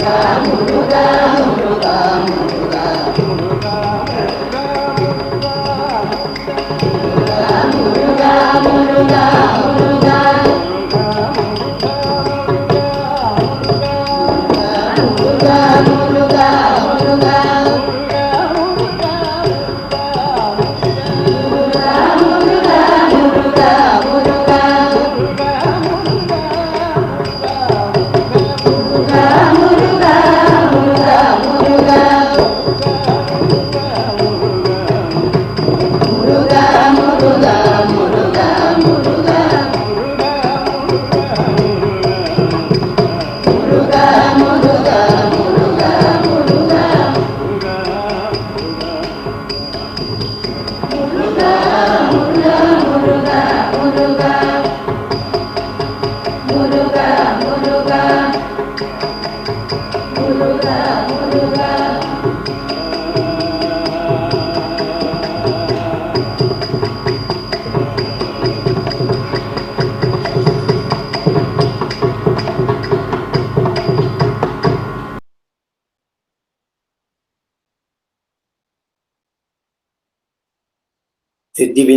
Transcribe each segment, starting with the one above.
మురుగా మురుగా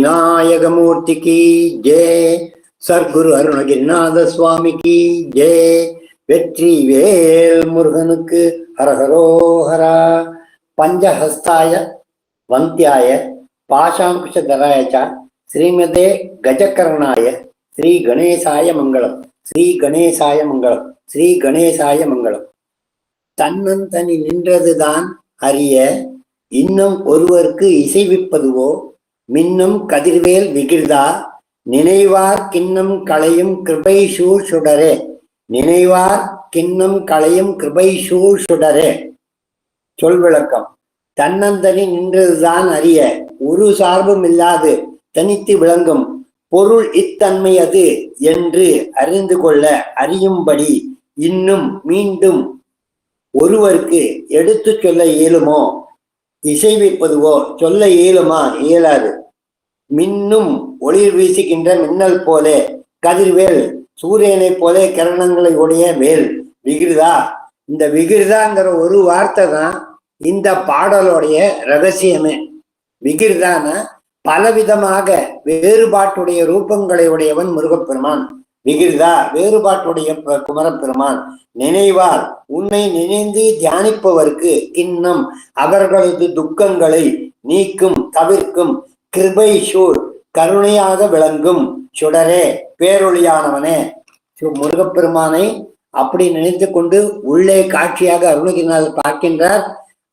சித்தி விநாயகமூர்த்திக்கு ஜெய சர்க்குரு அருணகிரிநாத சுவாமிக்கு ஜெய வெற்றி வேல் முருகனுக்கு ஹரஹரோஹரா. பஞ்சஹஸ்தாய வந்தியாய பாஷாங்குஷதராயச்சா ஸ்ரீமதே கஜகர்ணாய ஸ்ரீ கணேசாய மங்களம். ஸ்ரீ கணேசாய மங்களம். ஸ்ரீ கணேசாய மங்களம். தன்னந்தனி நின்றதுதான் அறிய இன்னும் ஒருவருக்கு இசைவிப்பதுவோ மின்னும் கதிர்வேல் விகிர்தா நினைவார் கிண்ணம் களையும் கிருபை சூழ் சுடரே. நினைவார் கிண்ணம் களையும் கிருபை சூழ் சுடரே. சொல் விளக்கம். தன்னந்தனி நின்றதுதான் அறிய ஒரு சார்பும் இல்லாது தனித்து விளங்கும் பொருள் இத்தன்மை அது என்று அறிந்து கொள்ள அறியும்படி இன்னும் மீண்டும் ஒருவருக்கு எடுத்து சொல்ல இயலுமோ? இசைவிப்பதுவோ சொல்ல இயலுமா? இயலாது. மின்னும் ஒளிர் வீசுகின்ற மின்னல் போலே கதிர்வேல் சூரியனைப் போலே கிரணங்களை உடைய வேல். விகிருதா? இந்த விகிருதாங்கிற ஒரு வார்த்தை தான் இந்த பாடலுடைய ரகசியமே. விகிருதான பலவிதமாக வேறுபாட்டுடைய ரூபங்களை உடையவன் முருகப்பெருமான். விகிர்தா வேறுபாட்டுடைய ப- குமரப்பெருமான் நினைவார். உன்னை நினைந்து தியானிப்பவர்க்கு இன்னும் அவர்களது துக்கங்களை நீக்கும் தவிர்க்கும். கிருபைசூர் கருணையாக விளங்கும். சுடரே பேரொழியானவனே. முருகப்பெருமானை அப்படி நினைத்து கொண்டு உள்ளே காட்சியாக அருணகிரிநாதர் பார்க்கின்றார்.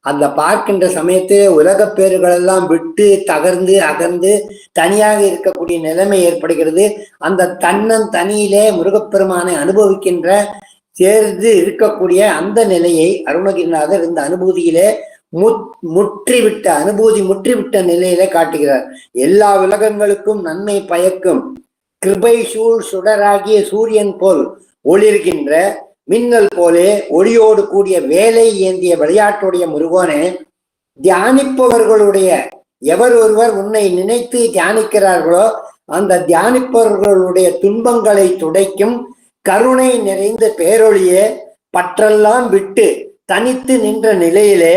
அந்த பார்க்கின்ற சமயத்தில் உலக பேர்களெல்லாம் விட்டு தகர்ந்து அகர்ந்து தனியாக இருக்கக்கூடிய நிலைமை ஏற்படுகிறது. அந்த தன்னன் தனியிலே முருகப்பெருமானை அனுபவிக்கின்ற சேர்ந்து இருக்கக்கூடிய அந்த நிலையை அருணகிரிநாதர் இந்த அனுபூதியிலே முத் முற்றிவிட்ட அனுபூதி முற்றிவிட்ட நிலையிலே காட்டுகிறார். எல்லா உலகங்களுக்கும் நன்மை பயக்கும் கிருபை சூழ் சுடராகிய சூரியன் போல் ஒளிர்கின்ற மின்னல் போலே ஒளியோடு கூடிய வேலை ஏந்திய விளையாட்டுடைய முருகோனே தியானிப்பவர்களுடைய எவர் ஒருவர் உன்னை நினைத்து தியானிக்கிறார்களோ அந்த தியானிப்பவர்களுடைய துன்பங்களை துடைக்கும் கருணை நிறைந்த பேரொழியே பற்றெல்லாம் விட்டு தனித்து நின்ற நிலையிலே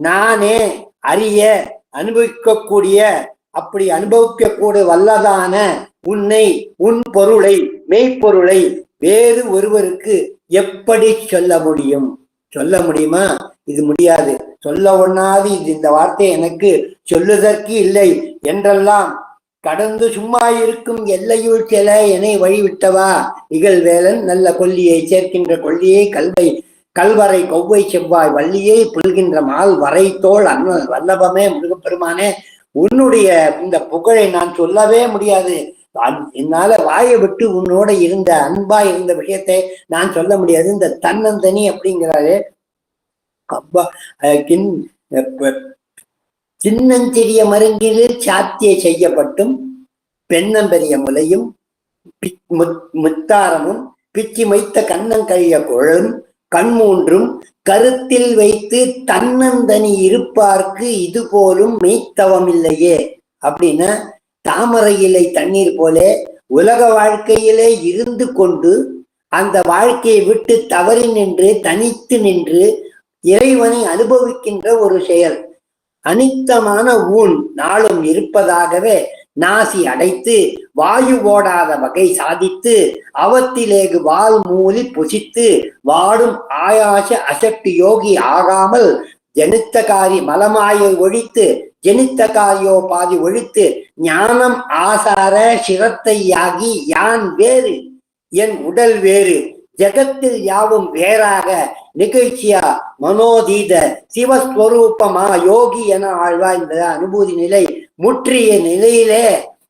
நானே அறிய அனுபவிக்கக்கூடிய அப்படி அனுபவிக்கக்கூடிய வல்லதான உன்னை உன் பொருளை மெய்ப்பொருளை வேறு ஒருவருக்கு எப்படி சொல்ல முடியும்? சொல்ல முடியுமா? இது முடியாது. சொல்ல ஒண்ணாது இது. இந்த வார்த்தை எனக்கு சொல்லுதற்கு இல்லை என்றெல்லாம் கடந்து சும்மா இருக்கும் எல்லையுள் செல என்னை வழிவிட்டவா? இகழ்வேலன் நல்ல கொல்லியை சேர்க்கின்ற கொல்லியை கல்வை கல்வரை கொவ்வை செவ்வாய் வள்ளியை புல்கின்ற மால் வரை அண்ணன் வல்லபமே முருகப்பெருமானே. உன்னுடைய இந்த புகழை நான் சொல்லவே முடியாது. என்னால வாயை விட்டு உன்னோட இருந்த அன்பா இருந்த விஷயத்தை நான் சொல்ல முடியாது. இந்த தன்னந்தனி அப்படிங்கிறாரு. அப்பா கின் சின்னஞ்சிறிய மருங்கிலில் சாத்திய செய்யப்பட்டும். பெண்ணம்பெரிய முலையும் முத்- முத்தாரமும் பிச்சி மைத்த கண்ணங்கழிய குழலும் கண்மூன்றும் கருத்தில் வைத்து தன்னந்தனி இருப்பார்க்கு இது போலும் மெய்த்தவமில்லையே அப்படின்னா தாமரை இலை தண்ணீர் போல உலக வாழ்க்கையிலே இருந்து கொண்டு அந்த வாழ்க்கையை விட்டு தவறி நின்று தனித்து நின்று இறைவனை அனுபவிக்கின்ற ஒரு செயல். அனித்தமான ஊன் நாளும் இருப்பதாகவே நாசி அடைத்து வாயு ஓடாத வகை சாதித்து அவத்திலேகு வால் மூலி புசித்து வாடும் ஆயாச அசக்தி யோகி ஆகாமல் ஜனித்த காரி மலமாயை ஒழித்து ஜனித்த காரியோ பாதி ஒழித்து ஞானம் ஆசார சிரத்தையாகி யான் வேறு? என் உடல் வேறு. ஜெகத்தில் யாவும் வேறாக நிகழ்ச்சியா? மனோதீத சிவஸ்வரூபமா? யோகி என ஆழ்வா என்பது அனுபூதி நிலை முற்றிய நிலையிலே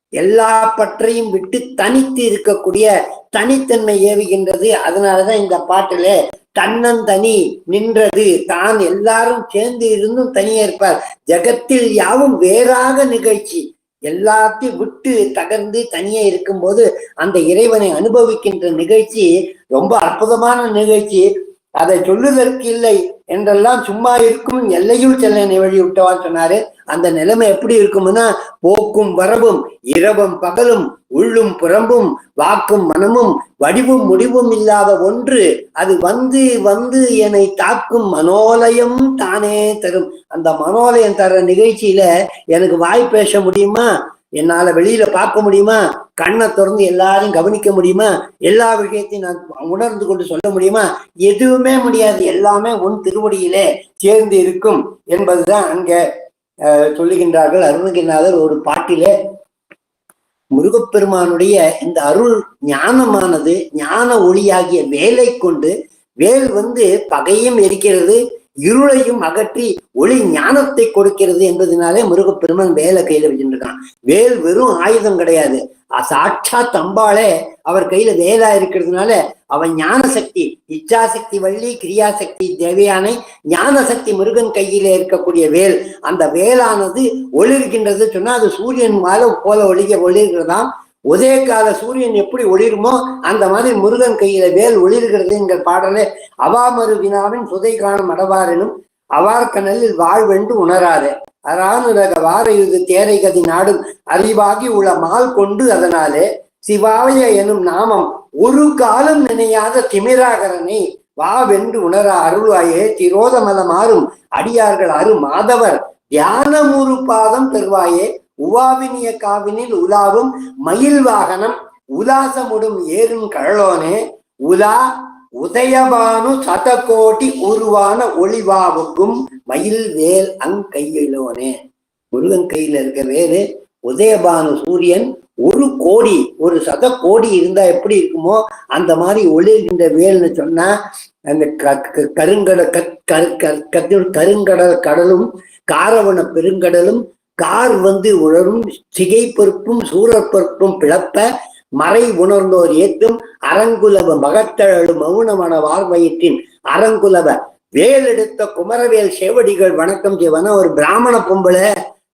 எல்லா பற்றையும் விட்டு தனித்து இருக்கக்கூடிய தனித்தன்மை ஏவுகின்றது. அதனாலதான் இந்த பாட்டிலே தன்னந்தனி நின்றது. தான் எல்லாரும் சேர்ந்து இருந்தும் தனியே இருப்பார். ஜெகத்தில் யாவும் வேறாக நிகழ்ச்சி. எல்லாத்தையும் விட்டு தகர்ந்து தனியே இருக்கும்போது அந்த இறைவனை அனுபவிக்கின்ற நிகழ்ச்சி ரொம்ப அற்புதமான நிகழ்ச்சி. அதை சொல்லுவதற்கு இல்லை. என்றெல்லாம் சும்மா இருக்கும் எல்லையும் செல்ல வழி விட்டவான்னு சொன்னாரு. அந்த நிலைமை எப்படி இருக்கும்னா போக்கும் வரவும் இரவும் பகலும் உள்ளும் புறம்பும் வாக்கும் மனமும் வடிவும் முடிவும் இல்லாத ஒன்று. அது வந்து வந்து என்னை தாக்கும் மனோலயம் தானே தரும். அந்த மனோலயம் தர நிகழ்ச்சியில எனக்கு வாய் பேச முடியுமா? என்னால வெளியில பார்க்க முடியுமா? கண்ணை திறந்து எல்லாரையும் கவனிக்க முடியுமா? எல்லா விஷயத்தையும் நான் உணர்ந்து கொண்டு சொல்ல முடியுமா? எதுவுமே முடியாது. எல்லாமே உன் திருவடியிலே சேர்ந்து இருக்கும் என்பதுதான் அங்க அஹ், சொல்லுகின்றார்கள். அருணகிரிநாதர் ஒரு பாட்டிலே முருகப்பெருமானுடைய இந்த அருள் ஞானமானது ஞான ஒளியாகிய வேலை கொண்டு வேல் வந்து பகையும் எரிக்கிறது. இருளையும் அகற்றி ஒளி ஞானத்தை கொடுக்கிறது என்பதனாலே முருகப்பெருமன் வேலை கையில வச்சுருக்கான் வேல் வெறும் ஆயுதம் கிடையாது. அ- சாட்சாத் அம்பாளே அவர் கையில வேலா இருக்கிறதுனால அவன் ஞான சக்தி இச்சாசக்தி வள்ளி கிரியாசக்தி தேவையானை ஞான சக்தி முருகன் கையிலே இருக்கக்கூடிய வேல். அந்த வேலானது ஒளிர்கின்றது சொன்னா அது சூரியன் மேல போல ஒளிக ஒளிர்கிறதாம். உதய கால சூரியன் எப்படி ஒளிருமோ அந்த மாதிரி முருகன் கையில வேல் ஒளிர்கிறது எங்கள் பாடலே அவாமறு வினாவின் சுதை காணும் அடவாரினும் அவார்கனலில் வாழ்வென்று உணராதே. அரானுரக வாரையுது தேரை கதி நாடும் அறிவாகி உள்ள மால் கொண்டு அதனாலே சிவாய எனும் நாமம் ஒரு காலம் நினையாத திமிராகரனை வாவென்று உணர அருள்வாயே. திரோதமல மாறும் அடியார்கள் அரு மாதவர். தியானமுறு பாதம் பெறுவாயே. உவாவினிய காவினில் உலாவும் மயில் வாகனம் உலாசமுடும் ஏறும் கழலோனே உலா உதயபானு கோடி உருவான ஒளிவாவுக்கும் மயில் வேல் அங்கையிலோனே முருகன் கையில இருக்க வேறு உதயபானு சூரியன் ஒரு கோடி ஒரு சத கோடி இருந்தா எப்படி இருக்குமோ அந்த மாதிரி ஒளிர்கின்ற வேல்னு சொன்னா அந்த க- க- கருங்கட கருங்கடல் கடலும் காரவன பெருங்கடலும் கார் வந்து உழரும் சிகை பொறுப்பும் சூரப் பொறுப்பும் பிளப்ப மறை உணர்ந்தோர் ஏற்றும் அரங்குலவ மகத்தழு மௌனமன வார்வயிற்றின் அரங்குலவ. வேல் எடுத்த குமரவேல் சேவடிகள் வணக்கம் செய்வன? ஒரு பிராமண பொம்பளை.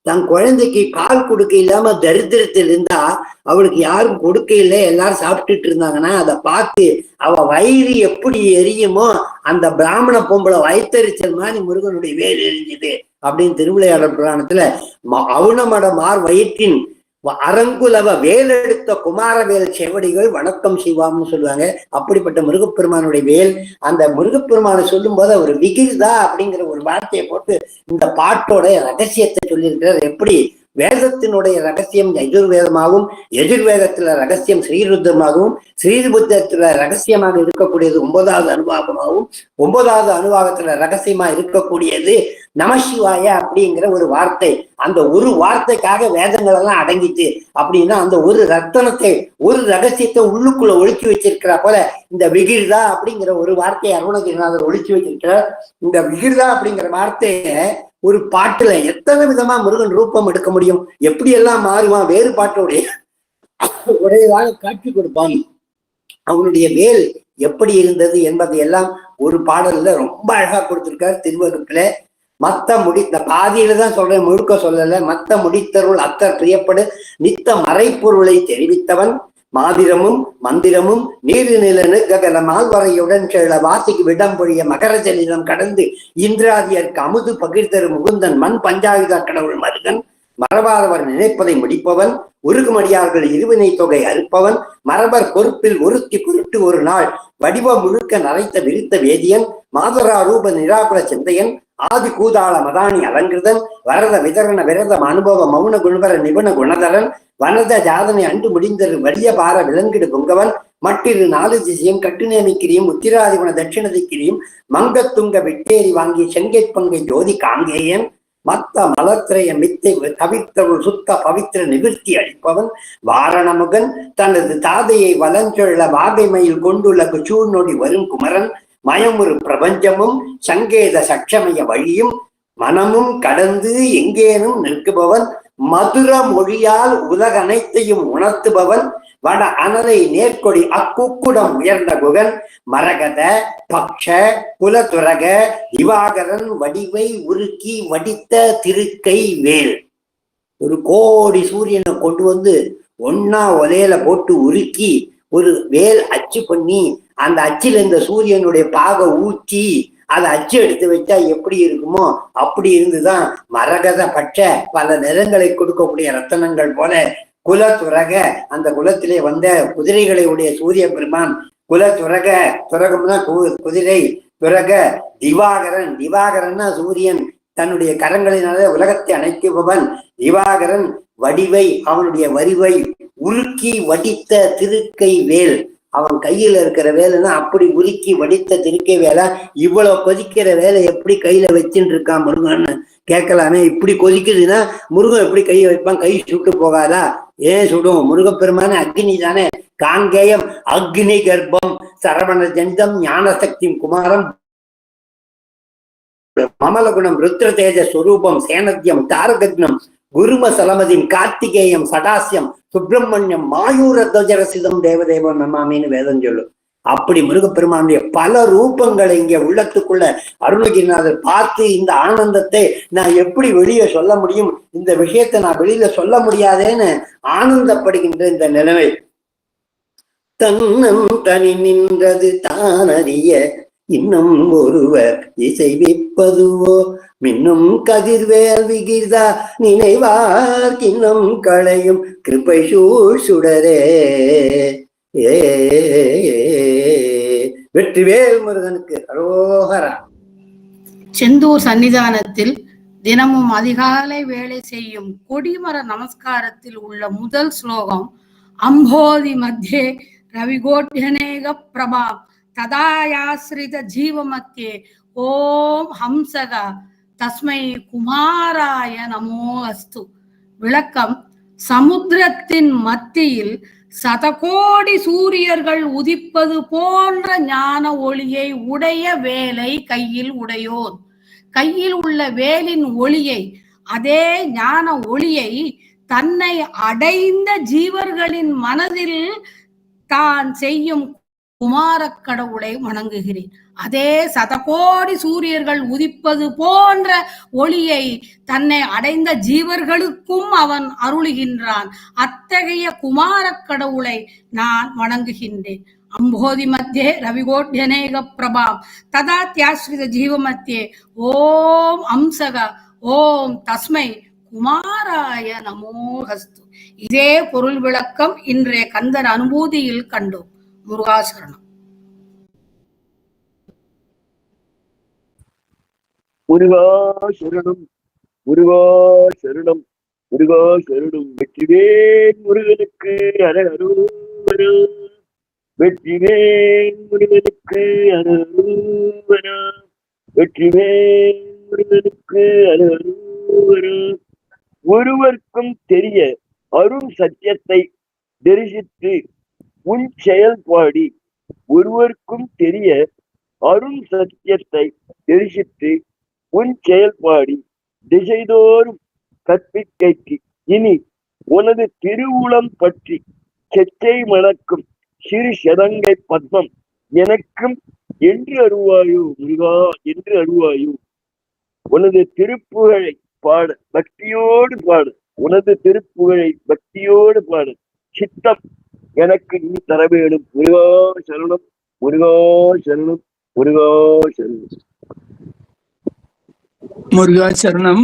தன் குழந்தைக்கு பால் கொடுக்க இல்லாம தரித்திரத்தில் இருந்தா அவளுக்கு யாரும் கொடுக்க இல்லை. எல்லாரும் சாப்பிட்டுட்டு இருந்தாங்கன்னா அதை பார்த்து அவ வயிறு எப்படி எரியுமோ அந்த பிராமண பொம்பளை வயித்தறிச்சல் மாதிரி முருகனுடைய வேர் எரிஞ்சுது அப்படின்னு திருவிளையாடல் புராணத்துல ம- அவுணமட மார் வயிற்றின் அரங்குலவ வேலெடுத்த குமாரவேல் செவடிகள் வணக்கம் செய்வாம்னு சொல்லுவாங்க. அப்படிப்பட்ட முருகப்பெருமானுடைய வேல் அந்த முருகப்பெருமானை சொல்லும் போது அவர் விகிர்தா அப்படிங்கிற ஒரு வார்த்தையை போட்டு இந்த பாட்டோட ரகசியத்தை சொல்லியிருக்கிறார். எப்படி? வேதத்தினுடைய ரகசியம் எஜுர்வேதமாகவும் எஜுர்வேதத்துல ரகசியம் ஸ்ரீருத்தமாகவும் ஸ்ரீருபுத்தத்துல ரகசியமாக இருக்கக்கூடியது ஒன்பதாவது அனுபாகமாகவும் ஒன்பதாவது அனுபாகத்துல ரகசியமா இருக்கக்கூடியது நமசிவாய அப்படிங்கிற ஒரு வார்த்தை. அந்த ஒரு வார்த்தைக்காக வேதங்கள் எல்லாம் அடங்கிட்டு அப்படின்னா அந்த ஒரு ரத்தனத்தை ஒரு ரகசியத்தை உள்ளுக்குள்ள ஒழுக்கி வச்சிருக்கிறா போல இந்த விகிர்தா அப்படிங்கிற ஒரு வார்த்தையை அருணகிரிநாதர் ஒழிச்சு வச்சிருக்கிறார். இந்த விகிர்தா அப்படிங்கிற வார்த்தையை ஒரு பாட்டுல எத்தனை விதமா முருகன் ரூபம் எடுக்க முடியும்? எப்படி எல்லாம் மாறுவான்? வேறு பாட்டோடைய உடையதாக காட்சி கொடுப்பான். அவனுடைய வேல் எப்படி இருந்தது என்பதை எல்லாம் ஒரு பாடல்ல ரொம்ப அழகா கொடுத்திருக்காரு திருவகுப்புல மத்த முடி இந்த பாதியில தான் சொல்றேன் முழுக்க சொல்லல. மத்த முடித்தருள் அத்தர் பிரியப்படு. நித்த மறைப்பொருளை தெரிவித்தவன் மாதிரமும் மந்திரமும் நீரிநிலனு ககன மால்வரையுடன் செழ வாசிக்கு விடம் பொழிய மகர ஜலிதம் கடந்து இந்திராதியர்க்கு அமுது பகிர்தரு முகுந்தன் மண் பஞ்சாயுதா கடவுள் மருகன். மறவாதவர் நினைப்பதை முடிப்பவன் உருகுமடியார்கள் இருவினை தொகை அறுப்பவன் மரபர் பொறுப்பில் ஒருத்தி பொருட்டு ஒரு நாள் வடிவம் முழுக்க நரைத்த விரித்த வேதியன் மாதரா ரூப நிராகுல சிந்தையன் ஆதி கூதாள மதானி அலங்கிருதன் வரத விதரண விரதம் அனுபவ மௌன குணவர நிபுண குணதரன் வனத ஜாதனை அண்டு முடிந்தரு வலிய பார விலங்கிடு பொங்கவன் மட்டிரு நாலு திசையும் கட்டுநேமிக்கிரியும் உத்திராதிபுண தட்சிண திக்கிரியும் மங்கத்துங்க விட்டேரி வாங்கிய செங்கை பங்கை ஜோதி காங்கேயன் மத்த மலத்திரைய மித்தை தவித்தருள் சுத்த பவித்திர நிவிர்த்தி அளிப்பவன் வாரணமுகன் தனது தாதையை வலஞ்சொள்ள வாகைமையில் கொண்டுள்ள குச்சூர் நொடி வரும் குமரன் மயமுறு பிரபஞ்சமும் சங்கேத சட்சமய வழியும் மனமும் கடந்து எங்கேனும் நிற்குபவன் மதுர மொழியால் உலக அனைத்தையும் உணர்த்துபவன் வட அனலை நேர்கொடி அக்குக்குடம் உயர்ந்த குகன் மரகத பக்ஷ குலதுரக திவாகரன் வடிவை உருக்கி வடித்த திருக்கை வேல். ஒரு கோடி சூரியனை கொண்டு வந்து ஒன்னா ஒலையில போட்டு உருக்கி ஒரு வேல் அச்சு பண்ணி அந்த அச்சில் இந்த சூரியனுடைய பாக ஊற்றி அதை அச்சு எடுத்து வச்சா எப்படி இருக்குமோ அப்படி இருந்துதான் மரகத பச்சை பல நிறங்களை கொடுக்கக்கூடிய ரத்தனங்கள் போல குலத்துரக அந்த குலத்திலே வந்த குதிரைகளை உடைய சூரிய பெருமான் குல துரக துரகம்னா கு- குதிரை துரக திவாகரன். திவாகரன்னா சூரியன். தன்னுடைய கரங்களினால உலகத்தை அணைக்குபவன் திவாகரன். வடிவை அவனுடைய வரிவை உருக்கி வடித்த திருக்கை வேல். அவன் கையில இருக்கிற வேலைன்னா அப்படி உருக்கி வடித்த திருக்கை வேலை இவ்வளவு கொதிக்கிற வேலை எப்படி கையில வச்சுட்டு இருக்கான் முருகன்னு கேட்கலாமே. இப்படி கொதிக்குதுன்னா முருகன் எப்படி கையை வைப்பான்? கை சுட்டு போகாதா? ஏன் சுடும்? முருகப்பெருமான அக்னி தானே? காங்கேயம் அக்னி கர்ப்பம் சரவண ஜந்தம் ஞானசக்தி குமாரம். மமலகுணம் ருத்ர தேஜ ஸ்வரூபம் சேனத்யம் தாரகக்னம் குரும சலமதிம் கார்த்திகேயம் சடாசியம் சுப்பிரமணியம் மாயூர துவஜரசிதம் தேவதேவம் நமாமின்னு வேதம் சொல்லும். அப்படி முருகப்பெருமானுடைய பல ரூபங்களை இங்க உள்ளத்துக்குள்ள அருணகிரிநாதர் பார்த்து இந்த ஆனந்தத்தை நான் எப்படி வெளியே சொல்ல முடியும் இந்த விஷயத்தை நான் வெளியில சொல்ல முடியாதேன்னு ஆனந்தப்படுகின்ற இந்த நிலைமை. தன்னம் தனி நின்றது தானறிய இன்னும் ஒருவர் இசைவிப்பதுவோ மின்னும் கதிர்வேல் விகிர்தா நினைவார் கிண்ணம் களையும் கிருப்பை சூழ் சுடரே. ஏ வெற்றிவேல் முருகனுக்கு அரோகரா. செந்தூர் சன்னிதானத்தில் தினமும் அதிகாலை வேலை செய்யும் கொடிமர நமஸ்காரத்தில் உள்ள முதல் ஸ்லோகம் அம்போதி மத்தியே ரவிகோட்யநேக பிரபா ததாயாசிரித ஜீவமத்தியே ஓம் ஹம்சக. தஸ்மை குமாராய நமோ அஸ்து. விளக்கம் சமுத்திரத்தின் மத்தியில் சதகோடி சூரியர்கள் உதிப்பது போன்ற ஞான ஒளியை உடைய வேலை கையில் உடையோன். கையில் உள்ள வேலின் ஒளியை அதே ஞான ஒளியை தன்னை அடைந்த ஜீவர்களின் மனதில் தான் செய்யும் குமாரக் கடவுளை வணங்குகிறேன். அதே சதகோடி சூரியர்கள் உதிப்பது போன்ற ஒளியை தன்னை அடைந்த ஜீவர்களுக்கும் அவன் அருளுகின்றான். அத்தகைய குமார கடவுளை நான் வணங்குகின்றேன். அம்போதி மத்தியே ரவிகோட்யநேக பிரபாம். ததா தியாஸ்ரித ஜீவ மத்தியே. ஓம் அம்சக. ஓம் தஸ்மை. குமாராய நமோஹஸ்து இதே பொருள் விளக்கம் இன்றைய கந்தர் அனுபூதியில் கண்டோம். முருகாசரணம். முருகா சரணம் முருகா சரணம் முருகா சரணம். வெற்றிவேன் முருகனுக்கு அரகரூவரா வெற்றிவேன் முருகனுக்கு அரகரூவரா வெற்றிவேன் முருகனுக்கு அரகரூவரா ஒருவர்க்கும் தெரிய அருண் சத்தியத்தை தரிசித்து உன் செயல்பாடி ஒருவருக்கும் தெரிய அருண் சத்தியத்தை தரிசித்து உன் செயல்பாடி திசைதோறும் கற்பிக்கைக்கு. இனி உனது திருவுளம் பற்றி செச்சை மணக்கும் சிறு சதங்கை பத்மம் எனக்கும் என்று அருவாயோ முருகா என்று அருவாயோ. உனது திருப்புகழை பாட பக்தியோடு பாடு. உனது திருப்புகழை பக்தியோடு பாடு. சித்தம் எனக்கு நீ தர வேணும் முருகா சரணம் முருகா சரணம் முருகா சரணம். முருகாச்சரணம்